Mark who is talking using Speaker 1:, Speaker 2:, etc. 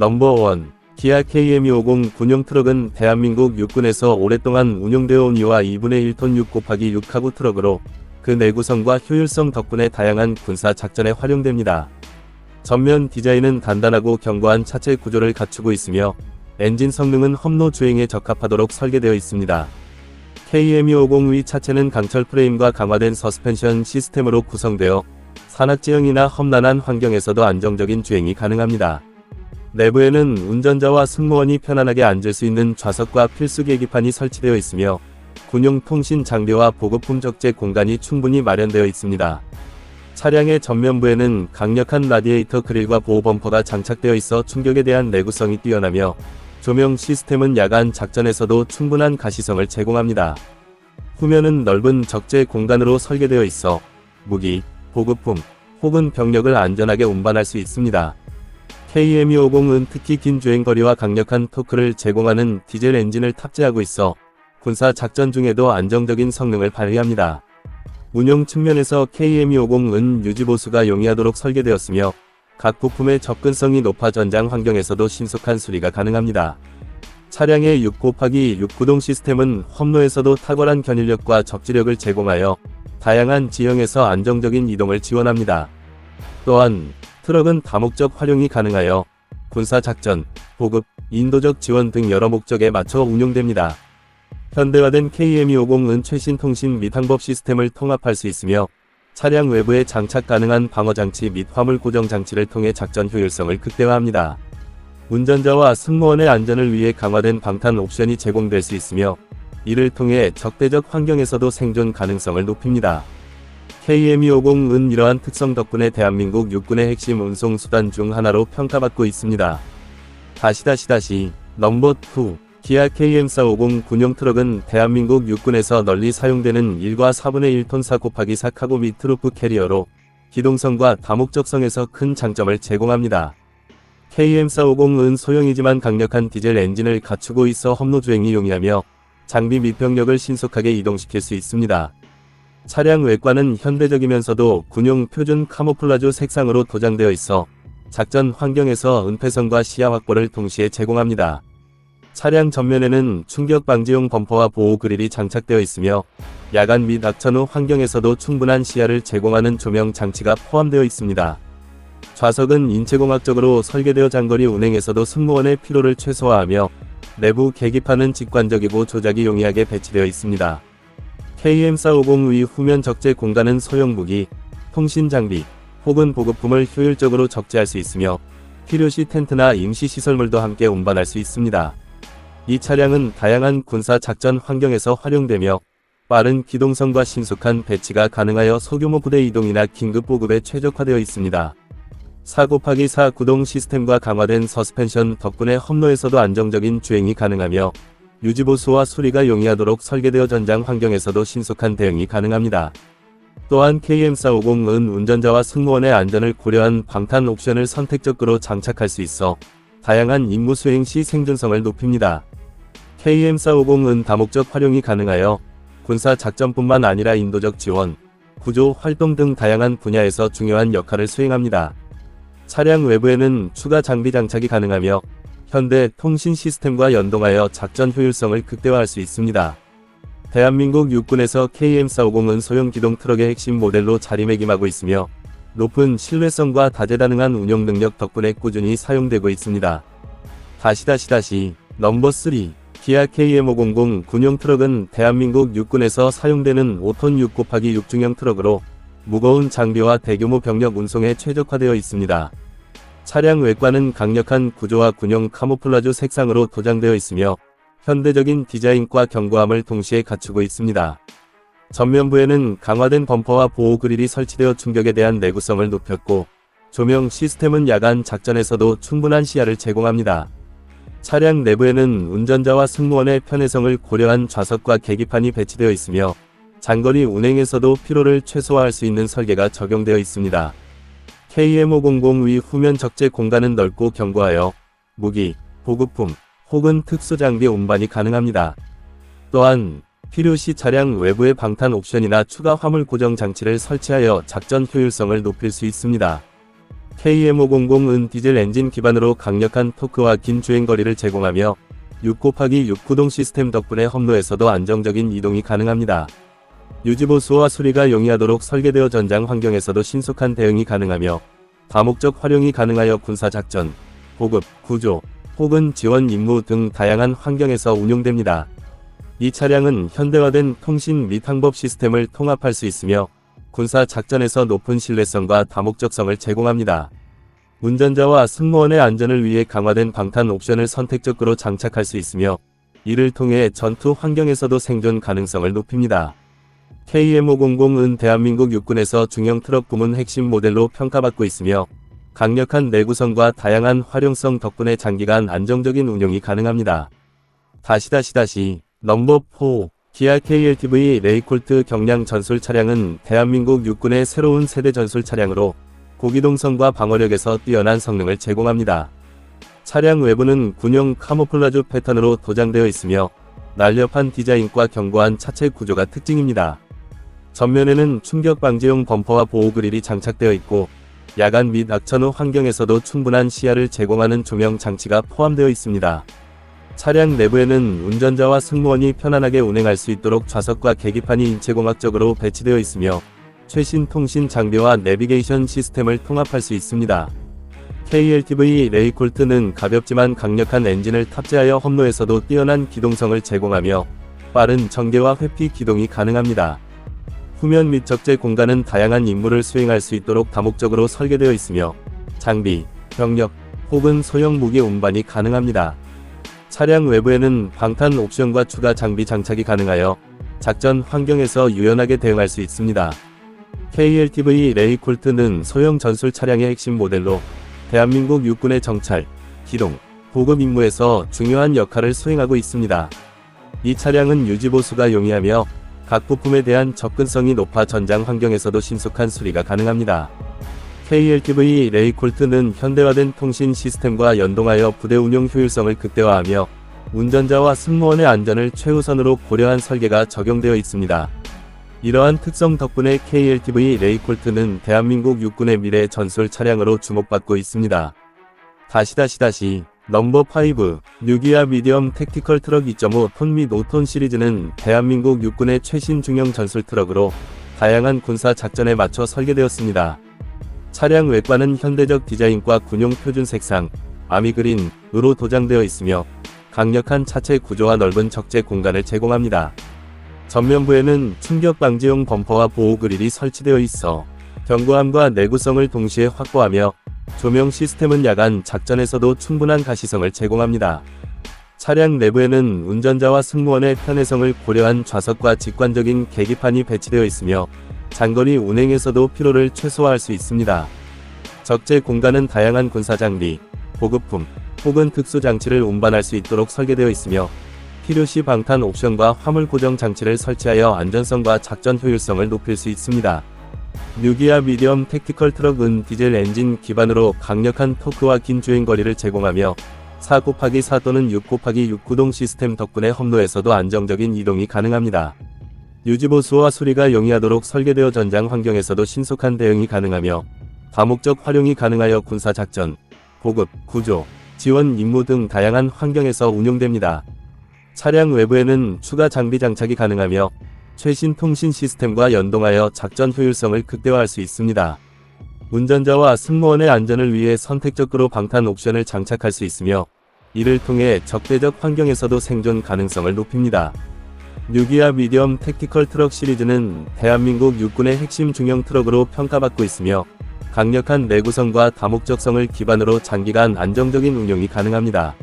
Speaker 1: 넘버원 기아 KM250 군용 트럭은 대한민국 육군에서 오랫동안 운용되어 온 이와 2분의 1톤 6 곱하기 6하구 트럭으로 그 내구성과 효율성 덕분에 다양한 군사 작전에 활용됩니다. 전면 디자인은 단단하고 견고한 차체 구조를 갖추고 있으며 엔진 성능은 험로 주행에 적합하도록 설계되어 있습니다. KM250 위 차체는 강철 프레임과 강화된 서스펜션 시스템으로 구성되어 산악지형이나 험난한 환경에서도 안정적인 주행이 가능합니다. 내부에는 운전자와 승무원이 편안하게 앉을 수 있는 좌석과 필수 계기판이 설치되어 있으며 군용 통신 장비와 보급품 적재 공간이 충분히 마련되어 있습니다. 차량의 전면부에는 강력한 라디에이터 그릴과 보호 범퍼가 장착되어 있어 충격에 대한 내구성이 뛰어나며 조명 시스템은 야간 작전에서도 충분한 가시성을 제공합니다. 후면은 넓은 적재 공간으로 설계되어 있어 무기, 보급품 혹은 병력을 안전하게 운반할 수 있습니다. KM250은 특히 긴 주행거리와 강력한 토크를 제공하는 디젤 엔진을 탑재하고 있어 군사 작전 중에도 안정적인 성능을 발휘합니다. 운용 측면에서 KM250은 유지보수가 용이하도록 설계되었으며 각 부품의 접근성이 높아 전장 환경에서도 신속한 수리가 가능합니다. 차량의 6 곱하기 6 구동 시스템은 험로에서도 탁월한 견인력과 적지력을 제공하여 다양한 지형에서 안정적인 이동을 지원합니다. 또한 트럭은 다목적 활용이 가능하여 군사작전, 보급, 인도적 지원 등 여러 목적에 맞춰 운용됩니다. 현대화된 KM250은 최신 통신 및 항법 시스템을 통합할 수 있으며 차량 외부에 장착 가능한 방어장치 및 화물 고정 장치를 통해 작전 효율성을 극대화합니다. 운전자와 승무원의 안전을 위해 강화된 방탄 옵션이 제공될 수 있으며 이를 통해 적대적 환경에서도 생존 가능성을 높입니다. KM250은 이러한 특성 덕분에 대한민국 육군의 핵심 운송 수단 중 하나로 평가받고 있습니다. 다시 다시 다시 넘버 2 기아 KM450 군용 트럭은 대한민국 육군에서 널리 사용되는 1과 4분의 1톤 4 곱하기 4 카고 및 트루프 캐리어로 기동성과 다목적성에서 큰 장점을 제공합니다. KM450은 소형이지만 강력한 디젤 엔진을 갖추고 있어 험로 주행이 용이하며 장비 및 병력을 신속하게 이동시킬 수 있습니다. 차량 외관은 현대적이면서도 군용 표준 카모플라주 색상으로 도장되어 있어 작전 환경에서 은폐성과 시야 확보를 동시에 제공합니다. 차량 전면에는 충격 방지용 범퍼와 보호 그릴이 장착되어 있으며 야간 및 악천 후 환경에서도 충분한 시야를 제공하는 조명 장치가 포함되어 있습니다. 좌석은 인체공학적으로 설계되어 장거리 운행에서도 승무원의 피로를 최소화하며 내부 계기판은 직관적이고 조작이 용이하게 배치되어 있습니다. KM450 위 후면 적재 공간은 소형 무기, 통신 장비 혹은 보급품을 효율적으로 적재할 수 있으며 필요시 텐트나 임시 시설물도 함께 운반할 수 있습니다. 이 차량은 다양한 군사 작전 환경에서 활용되며 빠른 기동성과 신속한 배치가 가능하여 소규모 부대 이동이나 긴급 보급에 최적화되어 있습니다. 4 곱하기 4 구동 시스템과 강화된 서스펜션 덕분에 험로에서도 안정적인 주행이 가능하며 유지보수와 수리가 용이하도록 설계되어 전장 환경에서도 신속한 대응이 가능합니다. 또한 KM450은 운전자와 승무원의 안전을 고려한 방탄 옵션을 선택적으로 장착할 수 있어 다양한 임무 수행 시 생존성을 높입니다. KM450은 다목적 활용이 가능하여 군사 작전뿐만 아니라 인도적 지원, 구조 활동 등 다양한 분야에서 중요한 역할을 수행합니다. 차량 외부에는 추가 장비 장착이 가능하며 현대 통신 시스템과 연동하여 작전 효율성을 극대화할 수 있습니다. 대한민국 육군에서 KM450은 소형 기동 트럭의 핵심 모델로 자리매김하고 있으며 높은 신뢰성과 다재다능한 운용 능력 덕분에 꾸준히 사용되고 있습니다. 다시 다시 다시 넘버 3 기아 KM500 군용 트럭은 대한민국 육군에서 사용되는 5톤 6 곱하기 6중형 트럭으로 무거운 장비와 대규모 병력 운송에 최적화되어 있습니다. 차량 외관은 강력한 구조와 군용 카모플라주 색상으로 도장되어 있으며 현대적인 디자인과 견고함을 동시에 갖추고 있습니다. 전면부에는 강화된 범퍼와 보호 그릴이 설치되어 충격에 대한 내구성을 높였고 조명 시스템은 야간 작전에서도 충분한 시야를 제공합니다. 차량 내부에는 운전자와 승무원의 편의성을 고려한 좌석과 계기판이 배치되어 있으며 장거리 운행에서도 피로를 최소화할 수 있는 설계가 적용되어 있습니다. KM500 위 후면 적재 공간은 넓고 견고하여 무기, 보급품 혹은 특수장비 운반이 가능합니다. 또한 필요시 차량 외부의 방탄 옵션이나 추가 화물 고정 장치를 설치하여 작전 효율성을 높일 수 있습니다. KM500은 디젤 엔진 기반으로 강력한 토크와 긴 주행거리를 제공하며 6 곱하기 6 구동 시스템 덕분에 험로에서도 안정적인 이동이 가능합니다. 유지보수와 수리가 용이하도록 설계되어 전장 환경에서도 신속한 대응이 가능하며 다목적 활용이 가능하여 군사작전, 보급, 구조, 혹은 지원 임무 등 다양한 환경에서 운용됩니다. 이 차량은 현대화된 통신 및 항법 시스템을 통합할 수 있으며 군사 작전에서 높은 신뢰성과 다목적성을 제공합니다. 운전자와 승무원의 안전을 위해 강화된 방탄 옵션을 선택적으로 장착할 수 있으며 이를 통해 전투 환경에서도 생존 가능성을 높입니다. KM500은 대한민국 육군에서 중형 트럭 부문 핵심 모델로 평가받고 있으며 강력한 내구성과 다양한 활용성 덕분에 장기간 안정적인 운용이 가능합니다. 다시 다시 다시 넘버 4 기아 KLTV 레이콜트 경량 전술 차량은 대한민국 육군의 새로운 세대 전술 차량으로 고기동성과 방어력에서 뛰어난 성능을 제공합니다. 차량 외부는 군용 카모플라주 패턴으로 도장되어 있으며 날렵한 디자인과 견고한 차체 구조가 특징입니다. 전면에는 충격 방지용 범퍼와 보호 그릴이 장착되어 있고 야간 및 악천 후 환경에서도 충분한 시야를 제공하는 조명 장치가 포함되어 있습니다. 차량 내부에는 운전자와 승무원이 편안하게 운행할 수 있도록 좌석과 계기판이 인체공학적으로 배치되어 있으며 최신 통신 장비와 내비게이션 시스템을 통합할 수 있습니다. KLTV 레이콜트는 가볍지만 강력한 엔진을 탑재하여 험로에서도 뛰어난 기동성을 제공하며 빠른 전개와 회피 기동이 가능합니다. 후면 및 적재 공간은 다양한 임무를 수행할 수 있도록 다목적으로 설계되어 있으며 장비, 병력 혹은 소형 무기 운반이 가능합니다. 차량 외부에는 방탄 옵션과 추가 장비 장착이 가능하여 작전 환경에서 유연하게 대응할 수 있습니다. KLTV 레이콜트는 소형 전술 차량의 핵심 모델로 대한민국 육군의 정찰, 기동, 보급 임무에서 중요한 역할을 수행하고 있습니다. 이 차량은 유지보수가 용이하며 각 부품에 대한 접근성이 높아 전장 환경에서도 신속한 수리가 가능합니다. KLTV 레이콜트는 현대화된 통신 시스템과 연동하여 부대 운용 효율성을 극대화하며 운전자와 승무원의 안전을 최우선으로 고려한 설계가 적용되어 있습니다. 이러한 특성 덕분에 KLTV 레이콜트는 대한민국 육군의 미래 전술 차량으로 주목받고 있습니다. 다시 다시 다시 넘버 5 뉴기아 미디엄 택티컬 트럭 2.5톤 및 5톤 시리즈는 대한민국 육군의 최신 중형 전술 트럭으로 다양한 군사 작전에 맞춰 설계되었습니다. 차량 외관은 현대적 디자인과 군용 표준 색상, 아미그린으로 도장되어 있으며 강력한 차체 구조와 넓은 적재 공간을 제공합니다. 전면부에는 충격 방지용 범퍼와 보호 그릴이 설치되어 있어 견고함과 내구성을 동시에 확보하며 조명 시스템은 야간 작전에서도 충분한 가시성을 제공합니다. 차량 내부에는 운전자와 승무원의 편의성을 고려한 좌석과 직관적인 계기판이 배치되어 있으며 장거리 운행에서도 피로를 최소화할 수 있습니다. 적재 공간은 다양한 군사 장비, 보급품 혹은 특수 장치를 운반할 수 있도록 설계되어 있으며 필요시 방탄 옵션과 화물 고정 장치를 설치하여 안전성과 작전 효율성을 높일 수 있습니다. 뉴기아 미디엄 택티컬 트럭은 디젤 엔진 기반으로 강력한 토크와 긴 주행거리를 제공하며 4 곱하기 4 또는 6 곱하기 6 구동 시스템 덕분에 험로에서도 안정적인 이동이 가능합니다. 유지보수와 수리가 용이하도록 설계되어 전장 환경에서도 신속한 대응이 가능하며 다목적 활용이 가능하여 군사작전, 보급, 구조, 지원 임무 등 다양한 환경에서 운용됩니다. 차량 외부에는 추가 장비 장착이 가능하며 최신 통신 시스템과 연동하여 작전 효율성을 극대화할 수 있습니다. 운전자와 승무원의 안전을 위해 선택적으로 방탄 옵션을 장착할 수 있으며 이를 통해 적대적 환경에서도 생존 가능성을 높입니다. 뉴기아 미디엄 택티컬 트럭 시리즈는 대한민국 육군의 핵심 중형 트럭으로 평가받고 있으며 강력한 내구성과 다목적성을 기반으로 장기간 안정적인 운용이 가능합니다.